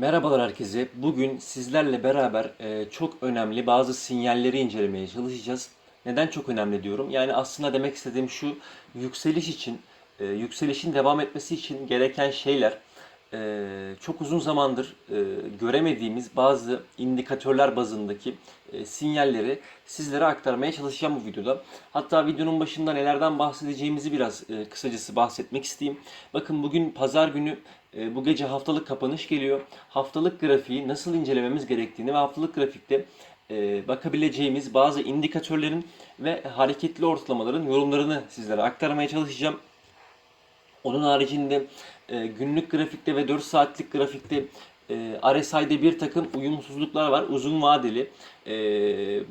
Merhabalar herkese. Bugün sizlerle beraber e, çok önemli bazı sinyalleri incelemeye çalışacağız. Neden çok önemli diyorum? Yani aslında demek istediğim şu, yükseliş için, e, yükselişin devam etmesi için gereken şeyler e, çok uzun zamandır göremediğimiz bazı indikatörler bazındaki sinyalleri sizlere aktarmaya çalışacağım bu videoda. Hatta videonun başında nelerden bahsedeceğimizi biraz kısacası bahsetmek isteyeyim. Bakın bugün pazar günü bu gece haftalık kapanış geliyor. Haftalık grafiği nasıl incelememiz gerektiğini ve haftalık grafikte e, bakabileceğimiz bazı indikatörlerin ve hareketli ortalamaların yorumlarını sizlere aktarmaya çalışacağım. Onun haricinde e, günlük grafikte ve 4 saatlik grafikte e, RSI'de bir takım uyumsuzluklar var uzun vadeli. E,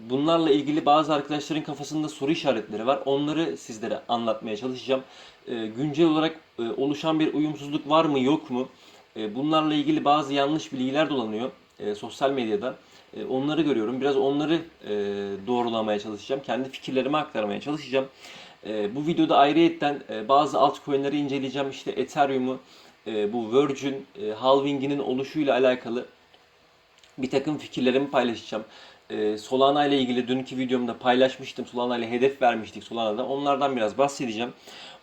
bunlarla ilgili bazı arkadaşların kafasında soru işaretleri var. Onları sizlere anlatmaya çalışacağım. E, güncel olarak e, oluşan bir uyumsuzluk var mı yok mu? E, bunlarla ilgili bazı yanlış bilgiler dolanıyor e, sosyal medyada. E, onları görüyorum. Biraz onları e, doğrulamaya çalışacağım. Kendi fikirlerimi aktarmaya çalışacağım. E, bu videoda ayrıyetten e, bazı altcoin'leri inceleyeceğim. İşte Ethereum'u, e, bu Virgin e, halvinginin oluşuyla alakalı bir takım fikirlerimi paylaşacağım. E, Solana ile ilgili dünkü videomda paylaşmıştım. Solana ile hedef vermiştik Solana'da. Onlardan biraz bahsedeceğim.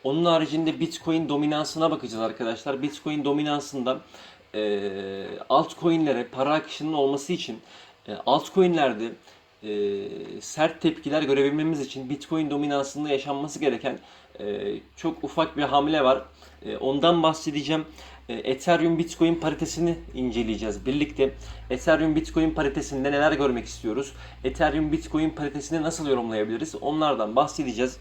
Onun haricinde Bitcoin dominansına bakacağız arkadaşlar. Bitcoin dominansında e, altcoin'lere para akışının olması için e, altcoin'lerde e, sert tepkiler görebilmemiz için Bitcoin dominansında yaşanması gereken e, çok ufak bir hamle var. E, ondan bahsedeceğim. E, Ethereum Bitcoin paritesini inceleyeceğiz birlikte. Ethereum Bitcoin paritesinde neler görmek istiyoruz? Ethereum Bitcoin paritesini nasıl yorumlayabiliriz? Onlardan bahsedeceğiz.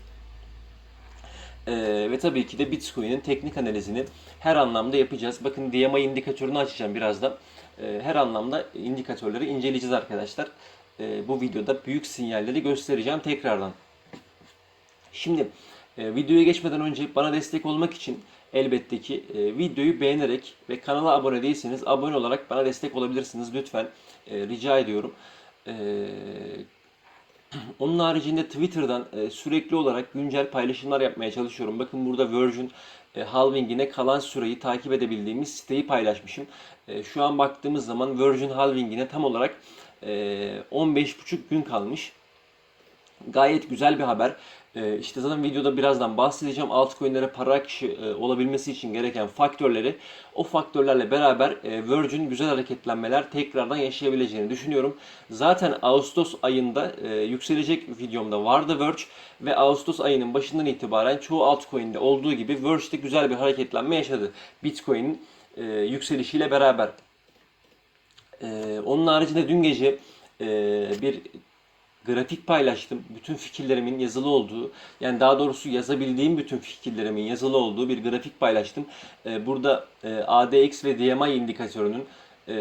Ee, ve tabii ki de Bitcoin'in teknik analizini her anlamda yapacağız. Bakın DMA indikatörünü açacağım birazdan. Ee, her anlamda indikatörleri inceleyeceğiz arkadaşlar. Ee, bu videoda büyük sinyalleri göstereceğim tekrardan. Şimdi e, videoya geçmeden önce bana destek olmak için elbette ki e, videoyu beğenerek ve kanala abone değilseniz abone olarak bana destek olabilirsiniz lütfen. E, rica ediyorum. E, onun haricinde Twitter'dan e, sürekli olarak güncel paylaşımlar yapmaya çalışıyorum. Bakın burada Virgin e, Halving'ine kalan süreyi takip edebildiğimiz siteyi paylaşmışım. E, şu an baktığımız zaman Virgin Halving'ine tam olarak e, 15,5 gün kalmış. Gayet güzel bir haber. Ee, işte zaten videoda birazdan bahsedeceğim. Altcoin'lere para akışı e, olabilmesi için gereken faktörleri. O faktörlerle beraber e, Virgin güzel hareketlenmeler tekrardan yaşayabileceğini düşünüyorum. Zaten Ağustos ayında e, yükselecek videomda vardı Verge ve Ağustos ayının başından itibaren çoğu altcoin'de olduğu gibi Verge'de güzel bir hareketlenme yaşadı. Bitcoin'in e, yükselişiyle beraber. E, onun haricinde dün gece e, bir grafik paylaştım. Bütün fikirlerimin yazılı olduğu, yani daha doğrusu yazabildiğim bütün fikirlerimin yazılı olduğu bir grafik paylaştım. Ee, burada e, ADX ve DMI indikatörünün e,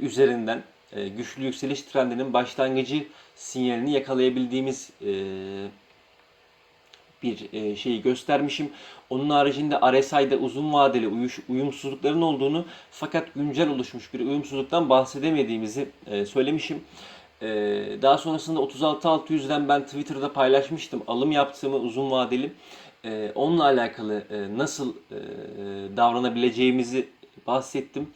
üzerinden e, güçlü yükseliş trendinin başlangıcı sinyalini yakalayabildiğimiz bir e, şeyi göstermişim. Onun haricinde RSI'de uzun vadeli uyuş, uyumsuzlukların olduğunu fakat güncel oluşmuş bir uyumsuzluktan bahsedemediğimizi e, söylemişim. Ee, daha sonrasında 36600'den ben Twitter'da paylaşmıştım. Alım yaptığımı uzun vadeli. Ee, onunla alakalı e, nasıl e, davranabileceğimizi bahsettim.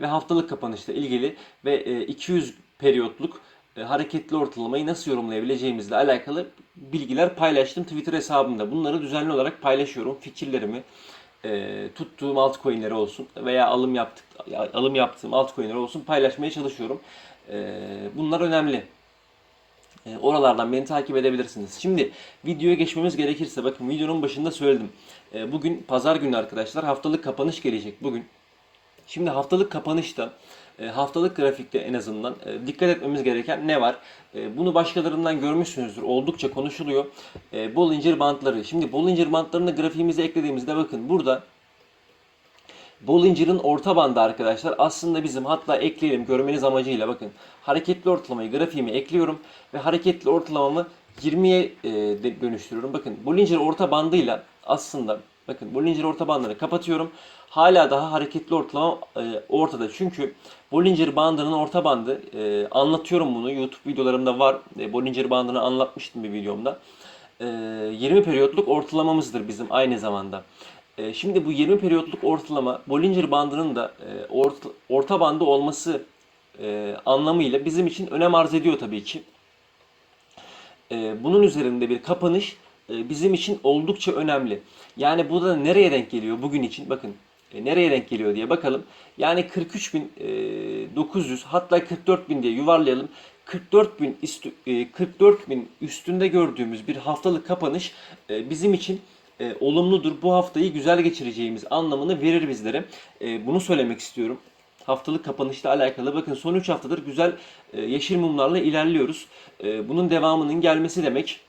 Ve haftalık kapanışla ilgili ve e, 200 periyotluk e, hareketli ortalamayı nasıl yorumlayabileceğimizle alakalı bilgiler paylaştım Twitter hesabımda. Bunları düzenli olarak paylaşıyorum. Fikirlerimi, e, tuttuğum altcoin'leri olsun veya alım yaptık alım yaptığım altcoin'leri olsun paylaşmaya çalışıyorum. E, bunlar önemli. E, oralardan beni takip edebilirsiniz. Şimdi videoya geçmemiz gerekirse bakın videonun başında söyledim. E, bugün pazar günü arkadaşlar haftalık kapanış gelecek bugün. Şimdi haftalık kapanışta haftalık grafikte en azından e, dikkat etmemiz gereken ne var? E, bunu başkalarından görmüşsünüzdür. Oldukça konuşuluyor. Bollinger bantları. Şimdi Bollinger bantlarını grafiğimize eklediğimizde bakın burada Bollinger'ın orta bandı arkadaşlar aslında bizim hatta ekleyelim görmeniz amacıyla bakın hareketli ortalamayı grafiğime ekliyorum ve hareketli ortalamamı 20'ye dönüştürüyorum. Bakın Bollinger orta bandıyla aslında bakın Bollinger orta bandını kapatıyorum hala daha hareketli ortalama e, ortada. Çünkü Bollinger bandının orta bandı e, anlatıyorum bunu. YouTube videolarımda var. E, Bollinger bandını anlatmıştım bir videomda. E, 20 periyotluk ortalamamızdır bizim aynı zamanda. E, şimdi bu 20 periyotluk ortalama Bollinger bandının da e, orta, orta bandı olması e, anlamıyla bizim için önem arz ediyor tabii ki. E, bunun üzerinde bir kapanış bizim için oldukça önemli. Yani bu da nereye denk geliyor bugün için? Bakın e, nereye denk geliyor diye bakalım. Yani 43.900 hatta 44.000 diye yuvarlayalım. 44.000 üstü, e, 44.000 üstünde gördüğümüz bir haftalık kapanış e, bizim için e, olumludur. Bu haftayı güzel geçireceğimiz anlamını verir bizlere. E, bunu söylemek istiyorum. Haftalık kapanışla alakalı. Bakın son 3 haftadır güzel e, yeşil mumlarla ilerliyoruz. E, bunun devamının gelmesi demek.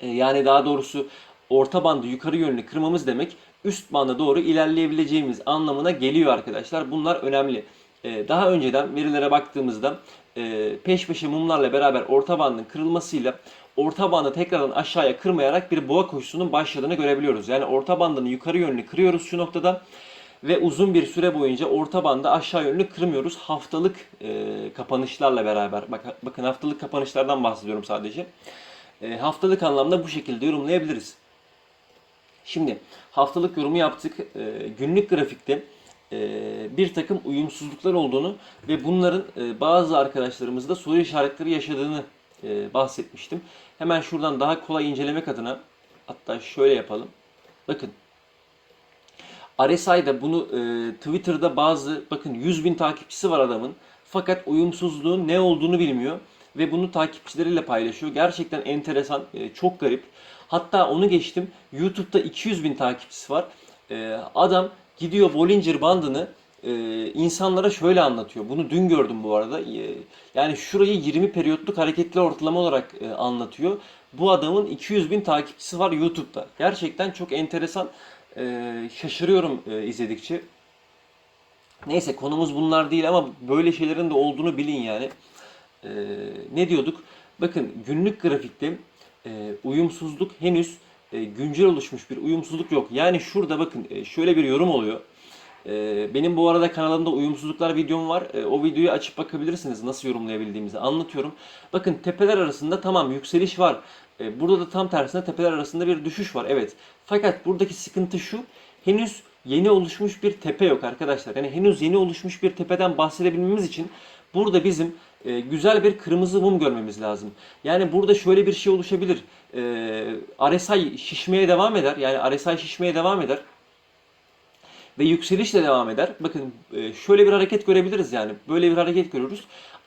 E, yani daha doğrusu orta bandı yukarı yönlü kırmamız demek üst banda doğru ilerleyebileceğimiz anlamına geliyor arkadaşlar. Bunlar önemli. E, daha önceden verilere baktığımızda e, peş peşe mumlarla beraber orta bandın kırılmasıyla orta bandı tekrardan aşağıya kırmayarak bir boğa koşusunun başladığını görebiliyoruz. Yani orta bandını yukarı yönlü kırıyoruz şu noktada ve uzun bir süre boyunca orta bandı aşağı yönlü kırmıyoruz. Haftalık e, kapanışlarla beraber. Bak, bakın haftalık kapanışlardan bahsediyorum sadece. E, haftalık anlamda bu şekilde yorumlayabiliriz. Şimdi haftalık yorumu yaptık. E, günlük grafikte e, bir takım uyumsuzluklar olduğunu ve bunların bazı arkadaşlarımızda soru işaretleri yaşadığını bahsetmiştim. Hemen şuradan daha kolay incelemek adına hatta şöyle yapalım. Bakın RSI'da bunu Twitter'da bazı bakın 100 bin takipçisi var adamın. Fakat uyumsuzluğun ne olduğunu bilmiyor ve bunu takipçileriyle paylaşıyor. Gerçekten enteresan, e, çok garip. Hatta onu geçtim. YouTube'da 200 bin takipçisi var. E, adam gidiyor Bollinger bandını e, insanlara şöyle anlatıyor. Bunu dün gördüm bu arada. Yani şurayı 20 periyotluk hareketli ortalama olarak anlatıyor. Bu adamın 200 bin takipçisi var YouTube'da. Gerçekten çok enteresan. Şaşırıyorum izledikçe. Neyse konumuz bunlar değil ama böyle şeylerin de olduğunu bilin yani. E, ne diyorduk? Bakın günlük grafikte e, uyumsuzluk henüz e, güncel oluşmuş bir uyumsuzluk yok. Yani şurada bakın e, şöyle bir yorum oluyor. E, benim bu arada kanalımda uyumsuzluklar videom var. E, o videoyu açıp bakabilirsiniz nasıl yorumlayabildiğimizi anlatıyorum. Bakın tepeler arasında tamam yükseliş var. E, burada da tam tersine tepeler arasında bir düşüş var. Evet. Fakat buradaki sıkıntı şu. Henüz yeni oluşmuş bir tepe yok arkadaşlar. Yani henüz yeni oluşmuş bir tepeden bahsedebilmemiz için burada bizim e, güzel bir kırmızı mum görmemiz lazım. Yani burada şöyle bir şey oluşabilir. E, RSI şişmeye devam eder. Yani RSI şişmeye devam eder. Ve yükselişle devam eder. Bakın e, şöyle bir hareket görebiliriz yani. Böyle bir hareket görürüz.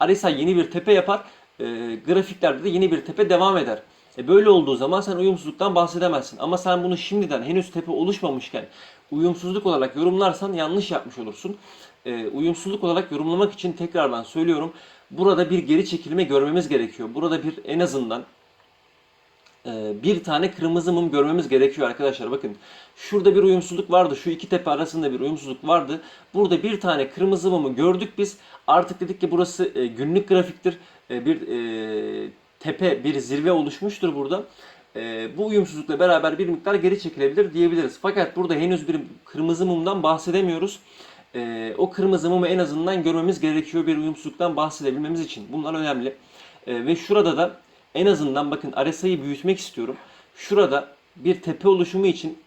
RSI yeni bir tepe yapar. E, grafiklerde de yeni bir tepe devam eder. E böyle olduğu zaman sen uyumsuzluktan bahsedemezsin. Ama sen bunu şimdiden henüz tepe oluşmamışken uyumsuzluk olarak yorumlarsan yanlış yapmış olursun. E, uyumsuzluk olarak yorumlamak için tekrardan söylüyorum. Burada bir geri çekilme görmemiz gerekiyor. Burada bir en azından e, bir tane kırmızı mum görmemiz gerekiyor arkadaşlar. Bakın şurada bir uyumsuzluk vardı. Şu iki tepe arasında bir uyumsuzluk vardı. Burada bir tane kırmızı mumu gördük biz. Artık dedik ki burası e, günlük grafiktir. E, bir tepe, bir zirve oluşmuştur burada. Bu uyumsuzlukla beraber bir miktar geri çekilebilir diyebiliriz. Fakat burada henüz bir kırmızı mumdan bahsedemiyoruz. E, o kırmızı mumu en azından görmemiz gerekiyor bir uyumsuzluktan bahsedebilmemiz için. Bunlar önemli. E, ve şurada da en azından bakın RSI'yi büyütmek istiyorum. Şurada bir tepe oluşumu için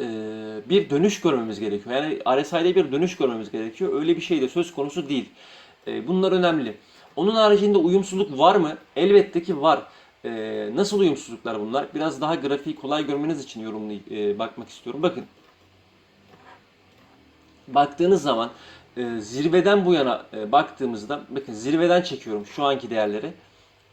e, bir dönüş görmemiz gerekiyor. Yani RSI'de bir dönüş görmemiz gerekiyor. Öyle bir şey de söz konusu değil. E, bunlar önemli. Onun haricinde uyumsuzluk var mı? Elbette ki var. E, nasıl uyumsuzluklar bunlar? Biraz daha grafiği kolay görmeniz için yorumlu e, bakmak istiyorum. Bakın. Baktığınız zaman e, zirveden bu yana e, baktığımızda bakın zirveden çekiyorum şu anki değerleri.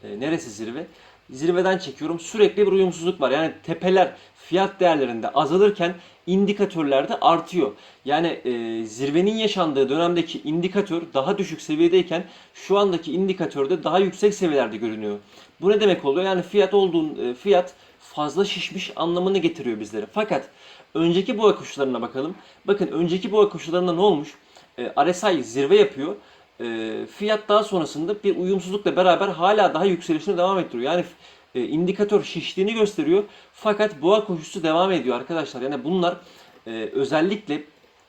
E, neresi zirve? Zirveden çekiyorum. Sürekli bir uyumsuzluk var. Yani tepeler fiyat değerlerinde azalırken indikatörlerde artıyor. Yani e, zirvenin yaşandığı dönemdeki indikatör daha düşük seviyedeyken şu andaki indikatörde daha yüksek seviyelerde görünüyor. Bu ne demek oluyor? Yani fiyat olduğun e, fiyat fazla şişmiş anlamını getiriyor bizlere. Fakat önceki boğa koşullarına bakalım. Bakın önceki boğa koşullarında ne olmuş? E, RSI zirve yapıyor. E, fiyat daha sonrasında bir uyumsuzlukla beraber hala daha yükselişine devam ettiriyor. Yani e, indikatör şiştiğini gösteriyor. Fakat boğa koşusu devam ediyor arkadaşlar. Yani bunlar e, özellikle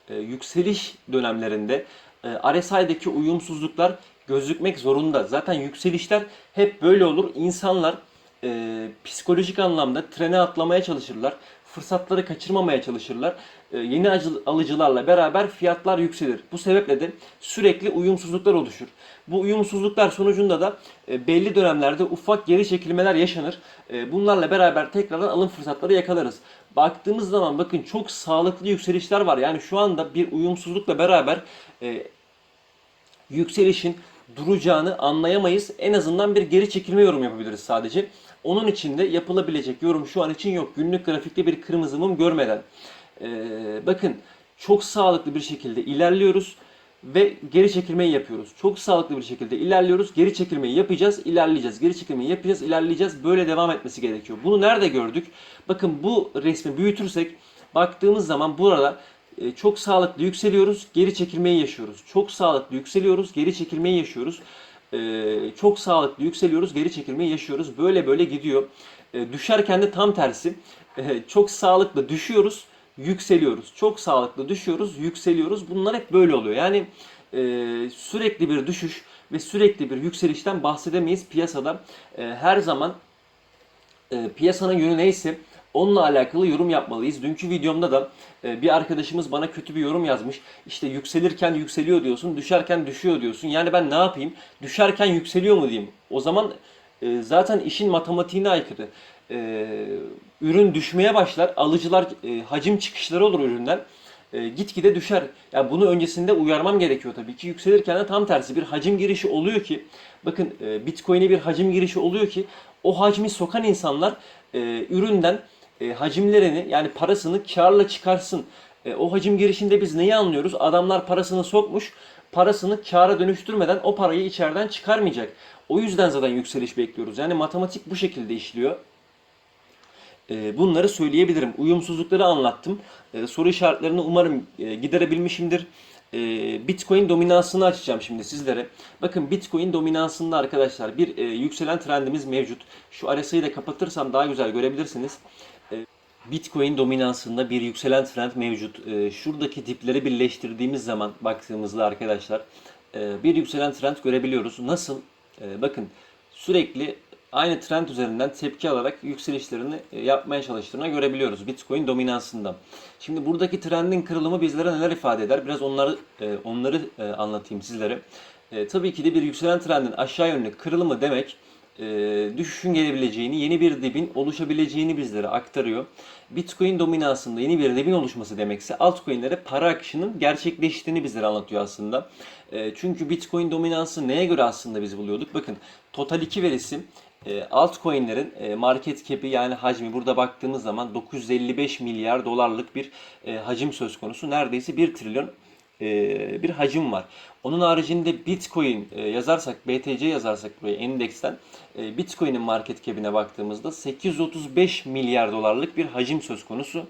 e, yükseliş dönemlerinde e, RSI'deki uyumsuzluklar gözükmek zorunda. Zaten yükselişler hep böyle olur. İnsanlar e, psikolojik anlamda trene atlamaya çalışırlar. fırsatları kaçırmamaya çalışırlar. E, yeni alıcılarla beraber fiyatlar yükselir. Bu sebeple de sürekli uyumsuzluklar oluşur. Bu uyumsuzluklar sonucunda da e, belli dönemlerde ufak geri çekilmeler yaşanır. E, bunlarla beraber tekrardan alım fırsatları yakalarız. Baktığımız zaman bakın çok sağlıklı yükselişler var. Yani şu anda bir uyumsuzlukla beraber e, yükselişin duracağını anlayamayız. En azından bir geri çekilme yorum yapabiliriz sadece. Onun için de yapılabilecek yorum şu an için yok. Günlük grafikte bir kırmızı mum görmeden. Ee, bakın çok sağlıklı bir şekilde ilerliyoruz ve geri çekilmeyi yapıyoruz. Çok sağlıklı bir şekilde ilerliyoruz. Geri çekilmeyi yapacağız, ilerleyeceğiz. Geri çekilmeyi yapacağız, ilerleyeceğiz. Böyle devam etmesi gerekiyor. Bunu nerede gördük? Bakın bu resmi büyütürsek baktığımız zaman burada e, çok sağlıklı yükseliyoruz, geri çekilmeyi yaşıyoruz. Çok sağlıklı yükseliyoruz, geri çekilmeyi yaşıyoruz. E, çok sağlıklı yükseliyoruz, geri çekilmeyi yaşıyoruz. Böyle böyle gidiyor. E, düşerken de tam tersi. E, çok sağlıklı düşüyoruz, yükseliyoruz. Çok sağlıklı düşüyoruz, yükseliyoruz. Bunlar hep böyle oluyor. Yani e, sürekli bir düşüş ve sürekli bir yükselişten bahsedemeyiz piyasada. Her zaman e, piyasanın yönü neyse onunla alakalı yorum yapmalıyız. Dünkü videomda da e, bir arkadaşımız bana kötü bir yorum yazmış. İşte yükselirken yükseliyor diyorsun, düşerken düşüyor diyorsun. Yani ben ne yapayım? Düşerken yükseliyor mu diyeyim? O zaman e, zaten işin matematiğine aykırı. E, ürün düşmeye başlar, alıcılar hacim çıkışları olur üründen. Gitgide düşer. Yani bunu öncesinde uyarmam gerekiyor tabii ki. Yükselirken de tam tersi bir hacim girişi oluyor ki bakın Bitcoin'e bir hacim girişi oluyor ki o hacmi sokan insanlar üründen e, hacimlerini yani parasını karla çıkarsın. E, o hacim girişinde biz neyi anlıyoruz? Adamlar parasını sokmuş, parasını kâra dönüştürmeden o parayı içeriden çıkarmayacak. O yüzden zaten yükseliş bekliyoruz. Yani matematik bu şekilde işliyor. E, bunları söyleyebilirim. Uyumsuzlukları anlattım. E, soru işaretlerini umarım e, giderebilmişimdir. Bitcoin dominansını açacağım şimdi sizlere. Bakın Bitcoin dominansında arkadaşlar bir yükselen trendimiz mevcut. Şu RSI'yi de kapatırsam daha güzel görebilirsiniz. Bitcoin dominansında bir yükselen trend mevcut. E, şuradaki dipleri birleştirdiğimiz zaman baktığımızda arkadaşlar e, bir yükselen trend görebiliyoruz. Nasıl? E, bakın sürekli aynı trend üzerinden tepki alarak yükselişlerini e, yapmaya çalıştığını görebiliyoruz Bitcoin dominansında. Şimdi buradaki trendin kırılımı bizlere neler ifade eder? Biraz onları onları anlatayım sizlere. Tabii ki de bir yükselen trendin aşağı yönlü kırılımı demek e, düşüşün gelebileceğini, yeni bir dibin oluşabileceğini bizlere aktarıyor. Bitcoin dominansında yeni bir dibin oluşması demekse altcoin'lere para akışının gerçekleştiğini bizlere anlatıyor aslında. E, çünkü Bitcoin dominansı neye göre aslında biz buluyorduk? Bakın Total 2 verisi e, altcoin'lerin e, market cap'i yani hacmi burada baktığımız zaman 955 milyar dolarlık bir e, hacim söz konusu. Neredeyse 1 trilyon e, bir hacim var. Onun haricinde Bitcoin e, yazarsak, BTC yazarsak buraya endeksten e, Bitcoin'in market cap'ine baktığımızda 835 milyar dolarlık bir hacim söz konusu.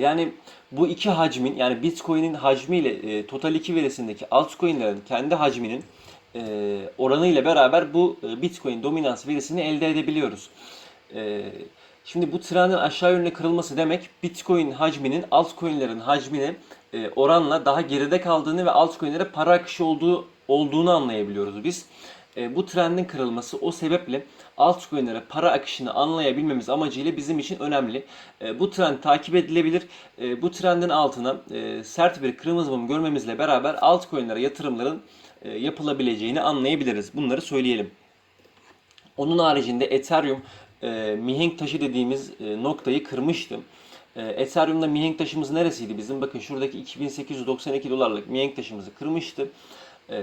Yani bu iki hacmin yani Bitcoin'in hacmiyle e, Total 2 verisindeki altcoin'lerin kendi hacminin e, oranı ile beraber bu Bitcoin dominans verisini elde edebiliyoruz. E, şimdi bu trendin aşağı yönlü kırılması demek Bitcoin hacminin altcoin'lerin hacmine e, oranla daha geride kaldığını ve altcoin'lere para akışı olduğu olduğunu anlayabiliyoruz biz. E, bu trendin kırılması o sebeple altcoin'lere para akışını anlayabilmemiz amacıyla bizim için önemli. E, bu trend takip edilebilir. E, bu trendin altına e, sert bir kırmızı mum görmemizle beraber altcoin'lere yatırımların e, yapılabileceğini anlayabiliriz. Bunları söyleyelim. Onun haricinde Ethereum e, mihenk taşı dediğimiz e, noktayı kırmıştı. E, Ethereum'da mihenk taşımız neresiydi bizim? Bakın şuradaki 2892 dolarlık mihenk taşımızı kırmıştı. E,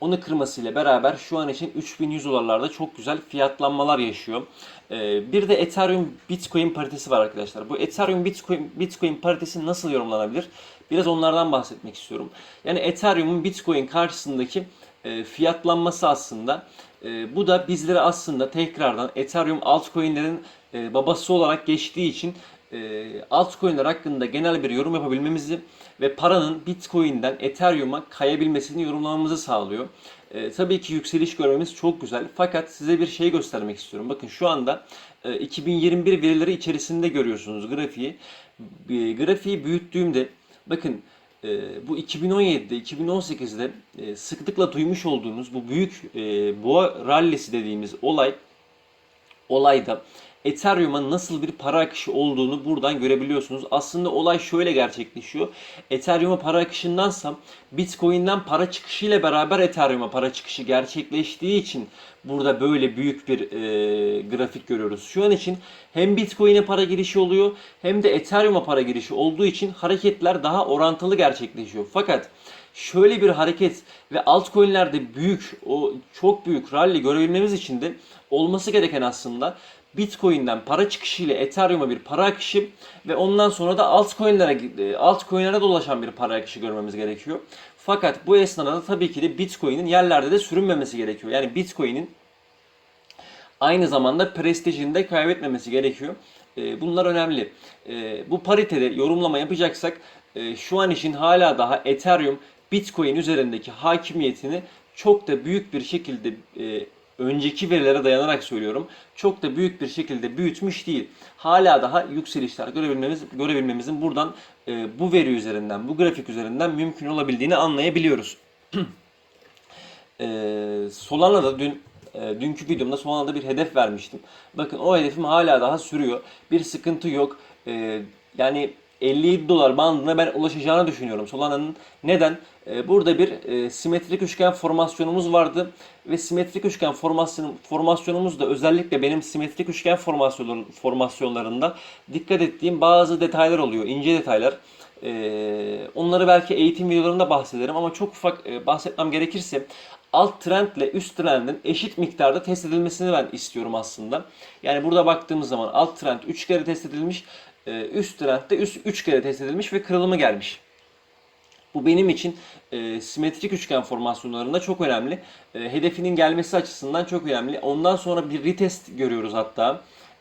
onu kırmasıyla beraber şu an için 3100 dolarlarda çok güzel fiyatlanmalar yaşıyor. E, bir de Ethereum Bitcoin paritesi var arkadaşlar. Bu Ethereum Bitcoin Bitcoin paritesi nasıl yorumlanabilir? Biraz onlardan bahsetmek istiyorum. Yani Ethereum'un Bitcoin karşısındaki e, fiyatlanması aslında e, bu da bizlere aslında tekrardan Ethereum altcoin'lerin e, babası olarak geçtiği için e, altcoin'ler hakkında genel bir yorum yapabilmemizi ve paranın Bitcoin'den Ethereum'a kayabilmesini yorumlamamızı sağlıyor. E, tabii ki yükseliş görmemiz çok güzel. Fakat size bir şey göstermek istiyorum. Bakın şu anda e, 2021 verileri içerisinde görüyorsunuz grafiği. E, grafiği büyüttüğümde bakın bu 2017'de, 2018'de e, sıklıkla duymuş olduğunuz bu büyük e, boğa rallisi dediğimiz olay olayda Ethereum'a nasıl bir para akışı olduğunu buradan görebiliyorsunuz. Aslında olay şöyle gerçekleşiyor. Ethereum'a para akışındansa Bitcoin'den para çıkışıyla beraber Ethereum'a para çıkışı gerçekleştiği için burada böyle büyük bir e, grafik görüyoruz. Şu an için hem Bitcoin'e para girişi oluyor hem de Ethereum'a para girişi olduğu için hareketler daha orantılı gerçekleşiyor. Fakat şöyle bir hareket ve altcoin'lerde büyük, o çok büyük rally görebilmemiz için de olması gereken aslında Bitcoin'den para çıkışı ile Ethereum'a bir para akışı ve ondan sonra da altcoin'lere altcoin'lere dolaşan bir para akışı görmemiz gerekiyor. Fakat bu esnada da tabii ki de Bitcoin'in yerlerde de sürünmemesi gerekiyor. Yani Bitcoin'in aynı zamanda prestijini de kaybetmemesi gerekiyor. E, Bunlar önemli. E, Bu paritede yorumlama yapacaksak e, şu an için hala daha Ethereum Bitcoin üzerindeki hakimiyetini çok da büyük bir şekilde e, önceki verilere dayanarak söylüyorum. Çok da büyük bir şekilde büyütmüş değil. Hala daha yükselişler görebilmemiz görebilmemizin buradan e, bu veri üzerinden, bu grafik üzerinden mümkün olabildiğini anlayabiliyoruz. e, Solana'da dün e, dünkü videomda Solana'da bir hedef vermiştim. Bakın o hedefim hala daha sürüyor. Bir sıkıntı yok. E, yani 57 dolar bandına ben ulaşacağını düşünüyorum Solana'nın. Neden? E, burada bir e, simetrik üçgen formasyonumuz vardı ve simetrik üçgen formasyon, formasyonumuz da özellikle benim simetrik üçgen formasyon, formasyonlarında dikkat ettiğim bazı detaylar oluyor, ince detaylar. E, onları belki eğitim videolarında bahsederim ama çok ufak e, bahsetmem gerekirse alt trendle üst trendin eşit miktarda test edilmesini ben istiyorum aslında. Yani burada baktığımız zaman alt trend 3 kere test edilmiş, e, üst trend de üst 3 kere test edilmiş ve kırılımı gelmiş. Bu benim için e, simetrik üçgen formasyonlarında çok önemli. E, hedefinin gelmesi açısından çok önemli. Ondan sonra bir retest görüyoruz hatta.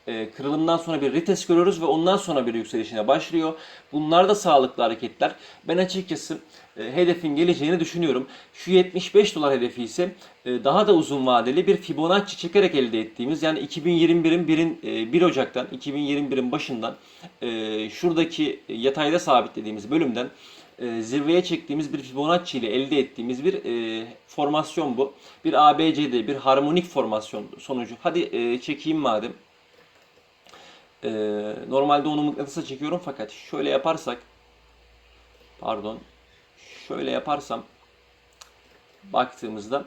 E, kırılımdan sonra bir retest görüyoruz ve ondan sonra bir yükselişine başlıyor. Bunlar da sağlıklı hareketler. Ben açıkçası e, hedefin geleceğini düşünüyorum. Şu 75 dolar hedefi ise e, daha da uzun vadeli bir Fibonacci çekerek elde ettiğimiz yani 2021'in 1'in e, 1 Ocak'tan 2021'in başından şuradaki yatayda sabitlediğimiz bölümden zirveye çektiğimiz bir Fibonacci ile elde ettiğimiz bir e, formasyon bu. Bir ABCD, bir harmonik formasyon sonucu. Hadi e, çekeyim madem. E, normalde onu mıknatısa çekiyorum fakat şöyle yaparsak pardon şöyle yaparsam baktığımızda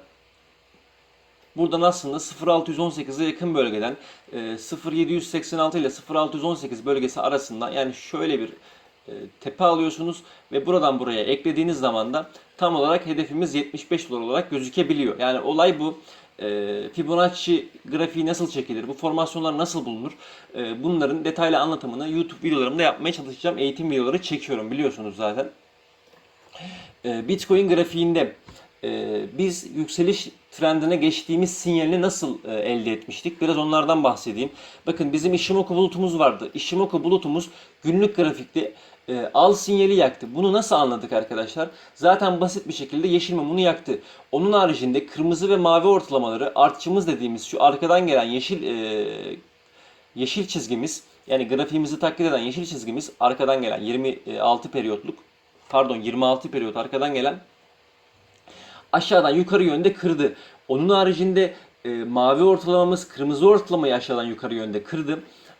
buradan aslında 0618'e yakın bölgeden e, 0786 ile 0618 bölgesi arasında yani şöyle bir e, tepe alıyorsunuz ve buradan buraya eklediğiniz zaman da tam olarak hedefimiz 75 dolar olarak gözükebiliyor. Yani olay bu. E, Fibonacci grafiği nasıl çekilir? Bu formasyonlar nasıl bulunur? E, bunların detaylı anlatımını YouTube videolarımda yapmaya çalışacağım. Eğitim videoları çekiyorum biliyorsunuz zaten. E, Bitcoin grafiğinde biz yükseliş trendine geçtiğimiz sinyalini nasıl e, elde etmiştik? Biraz onlardan bahsedeyim. Bakın bizim Ishimoku bulutumuz vardı. Ishimoku bulutumuz günlük grafikte e, al sinyali yaktı. Bunu nasıl anladık arkadaşlar? Zaten basit bir şekilde yeşil mumunu yaktı. Onun haricinde kırmızı ve mavi ortalamaları artçımız dediğimiz şu arkadan gelen yeşil e, yeşil çizgimiz yani grafiğimizi taklit eden yeşil çizgimiz arkadan gelen 26 periyotluk pardon 26 periyot arkadan gelen aşağıdan yukarı yönde kırdı. Onun haricinde e, mavi ortalamamız kırmızı ortalamayı aşağıdan yukarı yönde kırdı.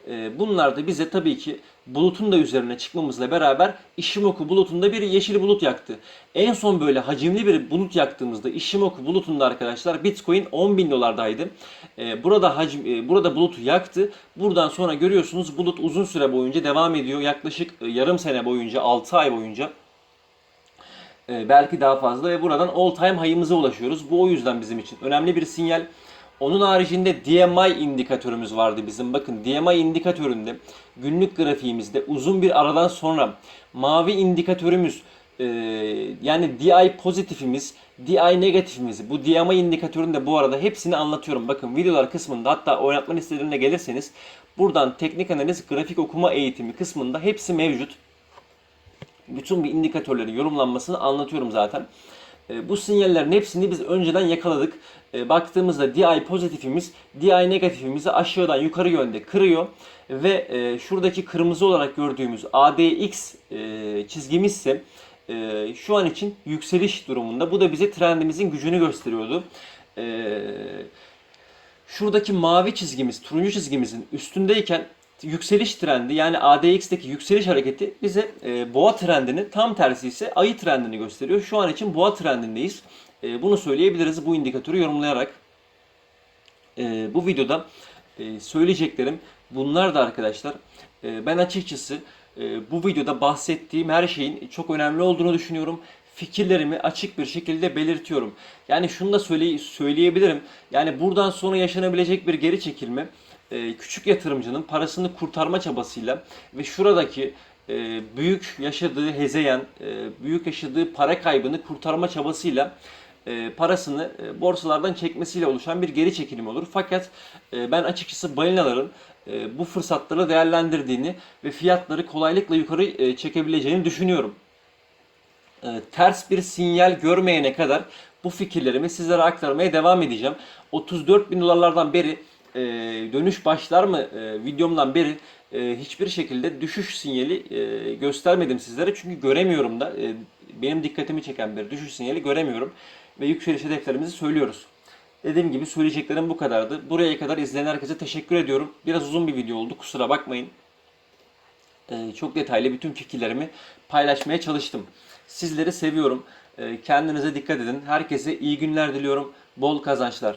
E, bunlar da bize tabii ki bulutun da üzerine çıkmamızla beraber Ishimoku bulutunda bir yeşil bulut yaktı. En son böyle hacimli bir bulut yaktığımızda Ishimoku bulutunda arkadaşlar Bitcoin 10 bin dolardaydı. E, burada hacim, e, burada bulutu yaktı. Buradan sonra görüyorsunuz bulut uzun süre boyunca devam ediyor. Yaklaşık e, yarım sene boyunca 6 ay boyunca e, belki daha fazla ve buradan all time high'ımıza ulaşıyoruz. Bu o yüzden bizim için önemli bir sinyal. Onun haricinde DMI indikatörümüz vardı bizim. Bakın DMI indikatöründe günlük grafiğimizde uzun bir aradan sonra mavi indikatörümüz e, yani DI pozitifimiz, DI negatifimiz bu DMI indikatöründe bu arada hepsini anlatıyorum. Bakın videolar kısmında hatta oynatma listelerine gelirseniz buradan teknik analiz grafik okuma eğitimi kısmında hepsi mevcut bütün bir indikatörlerin yorumlanmasını anlatıyorum zaten. E, bu sinyallerin hepsini biz önceden yakaladık. E, baktığımızda DI pozitifimiz DI negatifimizi aşağıdan yukarı yönde kırıyor ve e, şuradaki kırmızı olarak gördüğümüz ADX çizgimiz ise şu an için yükseliş durumunda. Bu da bize trendimizin gücünü gösteriyordu. Şuradaki mavi çizgimiz, turuncu çizgimizin üstündeyken yükseliş trendi yani ADX'teki yükseliş hareketi bize e, boğa trendini tam tersi ise ayı trendini gösteriyor. Şu an için boğa trendindeyiz. E, bunu söyleyebiliriz bu indikatörü yorumlayarak. E, bu videoda e, söyleyeceklerim bunlar da arkadaşlar. E, ben açıkçası e, bu videoda bahsettiğim her şeyin çok önemli olduğunu düşünüyorum. Fikirlerimi açık bir şekilde belirtiyorum. Yani şunu da söyle, söyleyebilirim. Yani buradan sonra yaşanabilecek bir geri çekilme küçük yatırımcının parasını kurtarma çabasıyla ve şuradaki e, büyük yaşadığı hezeyan, e, büyük yaşadığı para kaybını kurtarma çabasıyla e, parasını e, borsalardan çekmesiyle oluşan bir geri çekilim olur. Fakat e, ben açıkçası balinaların e, bu fırsatları değerlendirdiğini ve fiyatları kolaylıkla yukarı e, çekebileceğini düşünüyorum. E, ters bir sinyal görmeyene kadar bu fikirlerimi sizlere aktarmaya devam edeceğim. 34 bin dolarlardan beri e, dönüş başlar mı e, videomdan beri e, hiçbir şekilde düşüş sinyali e, göstermedim sizlere. Çünkü göremiyorum da e, benim dikkatimi çeken bir düşüş sinyali göremiyorum. Ve yükseliş hedeflerimizi söylüyoruz. Dediğim gibi söyleyeceklerim bu kadardı. Buraya kadar izleyen herkese teşekkür ediyorum. Biraz uzun bir video oldu kusura bakmayın. Ee, çok detaylı bütün fikirlerimi paylaşmaya çalıştım. Sizleri seviyorum. Ee, kendinize dikkat edin. Herkese iyi günler diliyorum. Bol kazançlar.